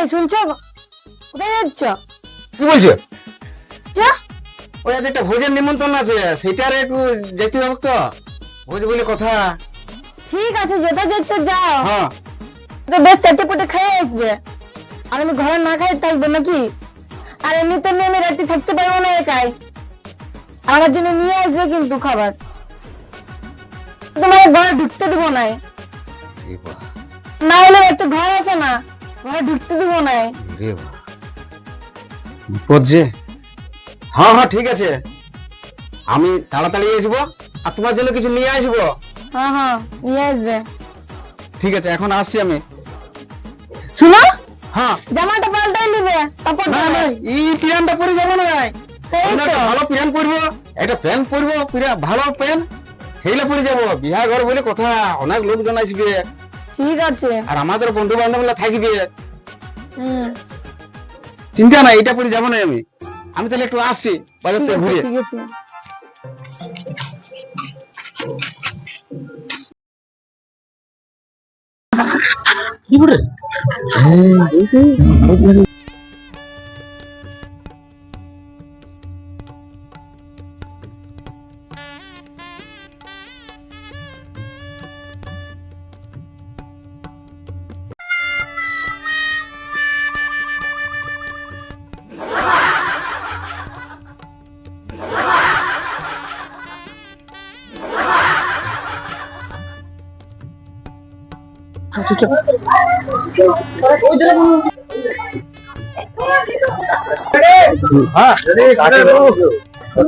এই শুনছো? কোথায় যাচ্ছ? কি বলছো? যা। ওই আজ একটা ভোজের নিমন্ত্রণ আছে সেটার একটু যেতে হবে তো। ভোজ বলে কথা। ঠিক আছে যেটা যাচ্ছ যাও। হ্যাঁ। তো বেশ চারটে পুটে খেয়ে আসবে। আর আমি ঘরে না খাই থাকব নাকি? আর এমনিতে আমি আমি রাতে থাকতে পারব না একাই। আমার জন্য নিয়ে আসবে কিন্তু খাবার। তোমার ঘরে ঢুকতে দেবো না না হলে একটা ঘর আছে না। ঘরে ঢুকতে দেবো না। রে বিপদ যে। হ্যাঁ হ্যাঁ ঠিক আছে। আমি তাড়াতাড়ি আসব আর তোমার জন্য কিছু নিয়ে আসব। হ্যাঁ হ্যাঁ নিয়ে আসবে। ঠিক আছে এখন আসছি আমি। শুনো? হ্যাঁ। জামাটা পাল্টাই নিবে তারপর না না। এই পরে যাব না একটা ভালো প্যান্ট পরবো একটা প্যান্ট পরবো পিরা- ভালো প্যান্ট সেইগুলো পরে যাব। বিহার ঘর বলে কথা অনেক লোকজন আসবে। ঠিক আছে। আর আমাদের বন্ধু বান্ধবরা থাকবে চিন্তা নাই এটা পরে যাব না আমি। আমি তাহলে একটু আসছি বাজার থেকে ঘুরে। ঠিক আছে। হ্যাঁ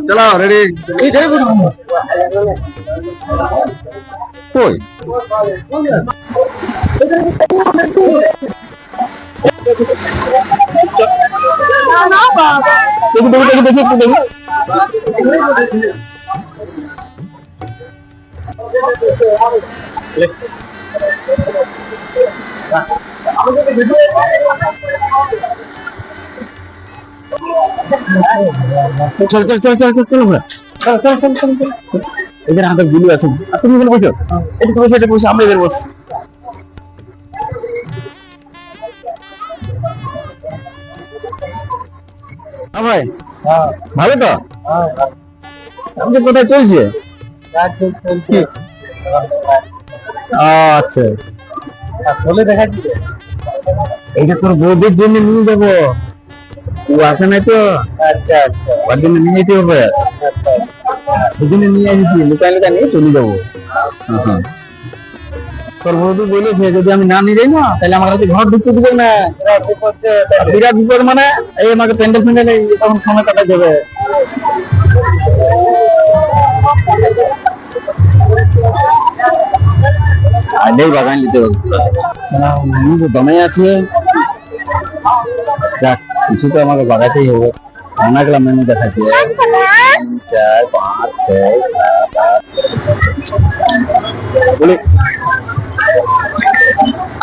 চলাও রেডি। কই? দেখি দেখি দেখি দেখি একটু দেখি। চল চল চল চল চল চল। চল। চল চল চল চল এদের হাতে গুলি আছে। তুমি এখানে বসো। এটা বসে এটা বসে আমরা এদের বস। ভাই ভালো তো? আপনি কোথায় চলছে। কি? আচ্ছা। বলে দেখা এইটা তোর বৌদির জন্য নিয়ে যাব। ও আসে নাই তো? আচ্ছা আচ্ছা। ওর জন্য নিয়ে যেতে হবে। নিয়ে আসছি লুকাই লুকাই নিয়ে চলে যাব। তোর বৌদি বলেছে যদি আমি না নিয়ে যাই না তাহলে আমার কাছে ঘর ঢুকতে দিবে না। বিরাট বিপদ মানে এই আমাকে প্যান্ডেল ফ্যান্ডেল তখন সময় কাটা যাবে আগেই বাগান নিতে হবে। দমে আছে। যাক কিছু তো আমাকে বাগাতেই হবে। অনেকগুলা মেনু দেখাচ্ছে। এক, তিন, চার পাঁচ ছয় সাত আট। বলি।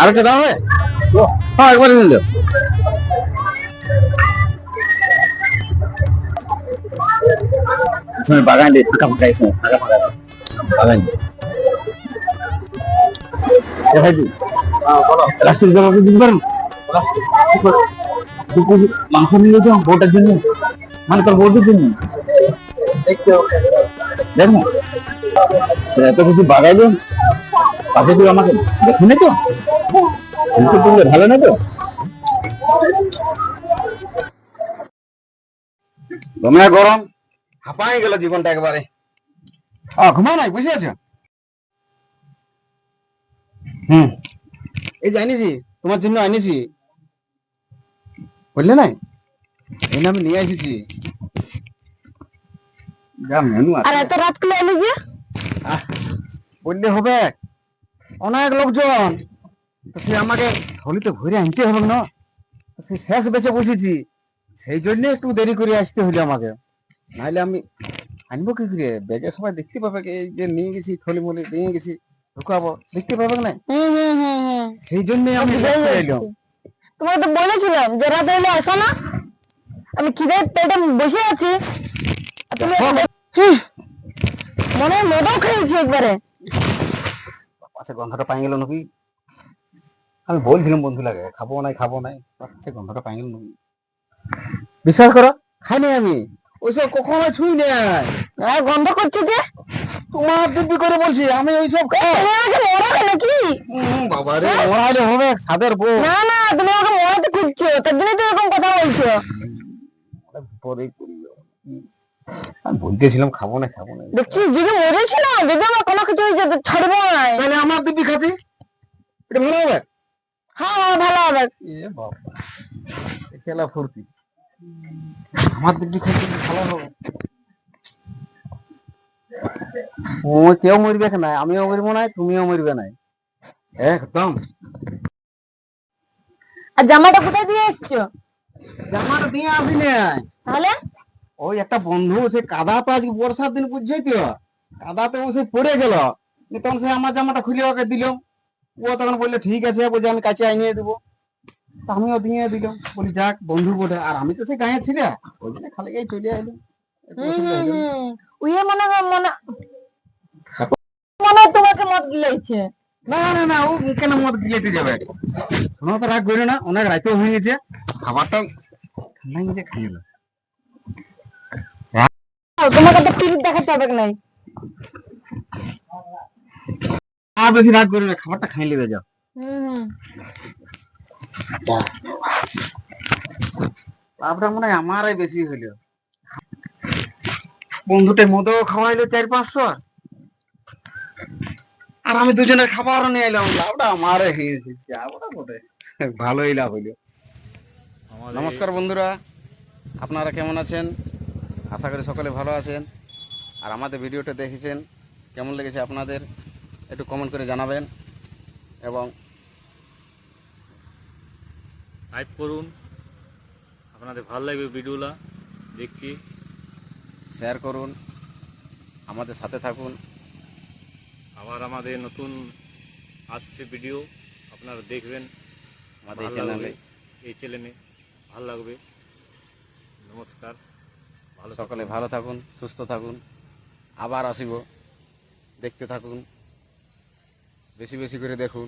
আরেকটা দাও হবে হ্যাঁ একবার সময় বাগান দিয়ে ফাঁকা ফাঁকা। বাগান দিয়ে। দেখাই দিই। রাষ্ট্রীয় জবাবকে দিতে পারেন? মাংস নিয়ে যেতে বউটার জন্য। মানে তোর বউটির জন্য। দেখ না এত কিছু বাগাই দেন। পাশে তুই আমাকে দেখি না তো। তুললে ভালো না তো? দমে গরম। হাঁপাই গেল জীবনটা একবারে। আ ঘুমাও নাই বুঝে আছো? হুম। এই যে আনিছি তোমার জন্য আনিছি বললে নাই? এই আমি নিয়ে এসেছি। যা মেনু আর এত রাত করে এলি যে? বললে হবে। অনেক লোকজন। তো সে আমাকে হলিতে ঘুরে আনতে হবে না। সে শেষ বেঁচে বসেছি। সেই জন্য একটু দেরি করে আসতে হলো আমাকে। নাহলে আমি আনব কি করে? বেগে সবাই দেখতে পাবে যে নিয়ে গেছি থলি মলি নিয়ে গেছি। ঢুকাবো। দেখতে পাবে না? হুম হুম হুম হুম। সেই জন্য আমি। এলাম। তোমাকে তো বলেছিলাম যে রাতে এলে আসো না। আমি খিদে পেটে বসে আছি। তুমি মনে হয় মদও খেয়েছি একবারে। পাশে গন্ধটা পাই গেল নাকি? আমি বলছিলাম বন্ধু লাগে খাব নাই খাব নাই। পাচ্ছে গন্ধটা পাই গেল বিশ্বাস করো খাইনি আমি। ওইসব কখনো ছুঁই নাই। গন্ধ করছে যে তোমার দিব্যি করে বলছি আমি তুমি আমাকে নাকি? বাবা রে। মরাইলে হবে সাদের বউ। না না তুমি আমাকে মরাতে খুঁজছো তার জন্য তো এরকম কথা বলছো। যাব। আমি বলতেছিলাম খাব না খাব না। দেখছি যদি মরেছিল যদি আমার কোনো কিছু হয়ে যেত ছাড়বো না। তাহলে আমার দিব্যি খাচ্ছি? এটা ভালো হবে? হ্যাঁ হ্যাঁ ভালো হবে। এ বাবা খেলা ফুর্তি। আমার দিব্যি খাচ্ছি ভালো হবে। ও কেউ মরবে না আমিও মরবো না তুমিও মরবে না একদম। আর জামাটা কোথায় দিয়ে এসছো জামাটা দিয়ে আসি নাই তাহলে? ওই একটা বন্ধু সে কাদা তো আজকে বর্ষার দিন বুঝছই তো কাদাতে ও সে পড়ে গেল। তখন সে আমার জামাটা খুলে ওকে দিলাম ও তখন বলল ঠিক আছে বলছে আমি কাছে আনিয়ে দেবো। আমিও দিয়ে দিলাম বলি যাক বন্ধু বটে আর আমি তো সে গায়ে ছিল। ওই জন্য খালি গায়ে চলে। হুম। উইয়ে মনে মনে গিলাইছে না না না ও কেন মদ যাবে? তো রাগ না অনেক রাতেও হয়ে গেছে। খাবারটা ঠান্ডা গেছে খাইয়ে দাও। তোমাকে তো টিভি দেখাতে হবে নাই। আর বেশি রাগ না খাবারটা খাই লেগে যাও। হুম। মনে হয় আমারই বেশি হইল। বন্ধুটা মদও খাওয়াইলো চার পাঁচশো। আর আমি দুজনের খাবারও নিয়ে এলাম লাভটা বটে। ভালোই লাভ হইল। নমস্কার বন্ধুরা আপনারা কেমন আছেন? আশা করি সকলে ভালো আছেন। আর আমাদের ভিডিওটা দেখেছেন কেমন লেগেছে আপনাদের? একটু কমেন্ট করে জানাবেন। এবং টাইপ করুন। আপনাদের ভালো লাগবে ভিডিওটা দেখতে। শেয়ার করুন। আমাদের সাথে থাকুন। আবার আমাদের নতুন আসছে ভিডিও আপনারা দেখবেন আমাদের চ্যানেলে এই চ্যানেলে ভালো লাগবে। নমস্কার ভালো সকলে ভালো থাকুন সুস্থ থাকুন। আবার আসিব। দেখতে থাকুন। বেশি বেশি করে দেখুন।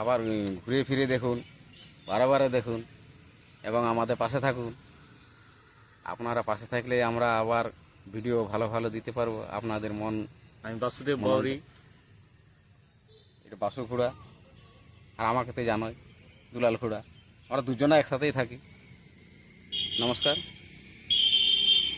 আবার ঘুরে ফিরে দেখুন বারে বারে দেখুন এবং আমাদের পাশে থাকুন। আপনারা পাশে থাকলে আমরা আবার ভিডিও ভালো ভালো দিতে পারব। আপনাদের মন আমি বাসুদেব মৌরি বাউরি এটা বাসুর খুঁড়া। আর আমাকে তো জানোই দুলাল খুঁড়া। আমরা দুজনে একসাথেই থাকি। নমস্কার।